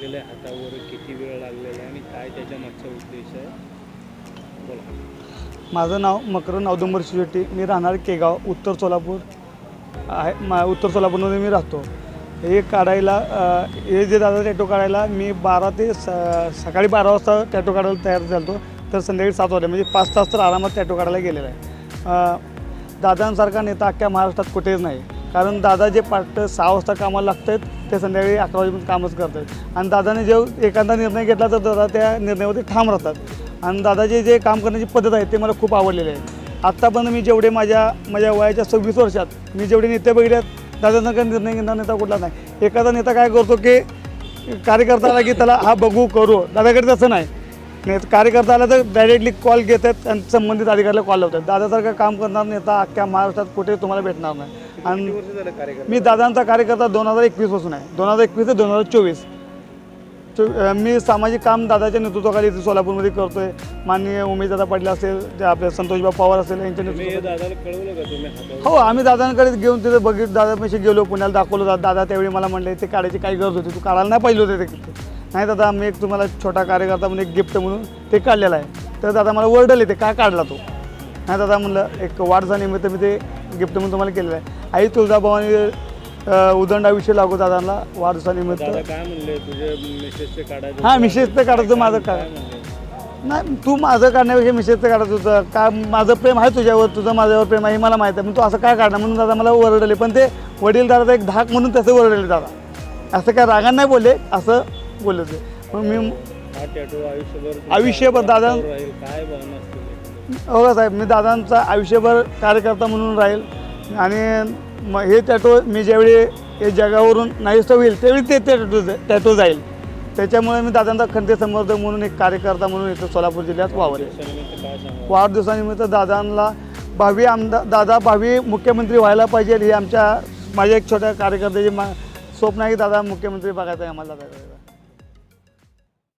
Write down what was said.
गेल्या हातावर किती वेळ लागलेला आहे आणि काय त्याच्या मागचा उद्देश आहे? बोला. माझं नाव मकरन औदुंबर शेट्टी. मी राहणार केगाव उत्तर सोलापूर. आहे मा उत्तर सोलापूरमध्ये मी राहतो. हे काढायला हे जे दादा टॅटो काढायला मी बारा ते स सकाळी बारा वाजता टॅटो काढायला तयार झालो तर संध्याकाळी सात वाजता म्हणजे पाच तास तर आरामात टॅटो काढायला गेलेला आहे. दादांसारखा नेता अख्ख्या महाराष्ट्रात कुठेच नाही. कारण दादा जे पाठ सहा वाजता कामाला लागत आहेत ते संध्याकाळी अकरा वाजेपर्यंत कामच करत आहेत आणि दादाने जे एखादा निर्णय घेतला तर दादा त्या निर्णयावरती ठाम राहतात. आणि दादाचे जे काम करण्याची पद्धत आहे ते मला खूप आवडलेले आहे. आत्तापर्यंत मी जेवढे माझ्या माझ्या वयाच्या सव्वीस वर्षात मी जेवढे नेते बघितल्यात आहेत काही निर्णय घेणारा नेता कुठला नाही. एखादा नेता काय करतो की कार्यकर्ता आला की त्याला हा बघू करू. दादाकडे तसं नाही. नाही कार्यकर्ता आला तर डायरेक्टली कॉल घेतात आणि संबंधित अधिकाऱ्याला कॉल लावतात. दादासारखं काम करणार नेता अख्ख्या महाराष्ट्रात कुठे तुम्हाला भेटणार नाही. आणि मी दादांचा कार्यकर्ता दोन हजार एकवीसपासून आहे. दोन हजार एकवीस ते दोन हजार चोवीस. मी सामाजिक काम दादाच्या नेतृत्वाखाली इथे सोलापूरमध्ये करतो आहे माननीय उमेशदादा पाटील असेल जे आपले संतोषबाब पवार असेल यांच्या तुम्ही हे आम्ही दादांकडे घेऊन तिथे बघित दादापाशी गेलो पुण्याला दाखवलं. दादा दादा त्यावेळी मला म्हणले ते काढायची काही गरज होती तू काढायला नाही पाहिजे होते ते नाही दादा मी एक तुम्हाला छोटा कार्यकर्ता म्हणून एक गिफ्ट म्हणून ते काढलेलं आहे. तर दादा मला वर्डल ते काय काढला तो? नाही दादा म्हणलं एक वाढदिवसानिमित्त मी ते गिफ्ट म्हणून तुम्हाला केलेलं आहे. आई तुळजाभवानी उदंडाविषयी लागू दादांना वाढदिवसानिमित्त काढायचं हां मिसेसचं काढायचं माझं काय? नाही तू माझं काढण्यापेक्षा मिसेसचं काढत होतं. का माझं प्रेम आहे तुझ्यावर तुझं माझ्यावर प्रेम आहे मला माहीत आहे. पण तू असं काय काढणार? म्हणून दादा मला ओरडले पण ते वडील दादा एक धाक म्हणून त्याचं ओरडले दादा. असं काय रागानं नाही बोलले असं बोलले ते मग मी हा टॅटू आयुष्यभर आयुष्यभर दादा- राहील काय भावना असतील? हो साहेब मी दादांचा आयुष्यभर कार्यकर्ता म्हणून राहील आणि म हे टॅटो मी ज्यावेळी हे जगावरून नाहीसं होईल त्यावेळी ते टॅटो टॅटो जाईल. त्याच्यामुळे मी दादांचा खंते समर्थक म्हणून एक कार्यकर्ता म्हणून इथं सोलापूर जिल्ह्यात वावरेल दिवसानिमित्त काय सांगा वाढदिवसानिमित्त दादांना भावी आमदार दादा भावी मुख्यमंत्री व्हायला पाहिजे ही आमच्या माझ्या एक छोट्या कार्यकर्त्याची मा स्वप्न आहे की दादा मुख्यमंत्री बघायचं आहे आम्हाला. दादा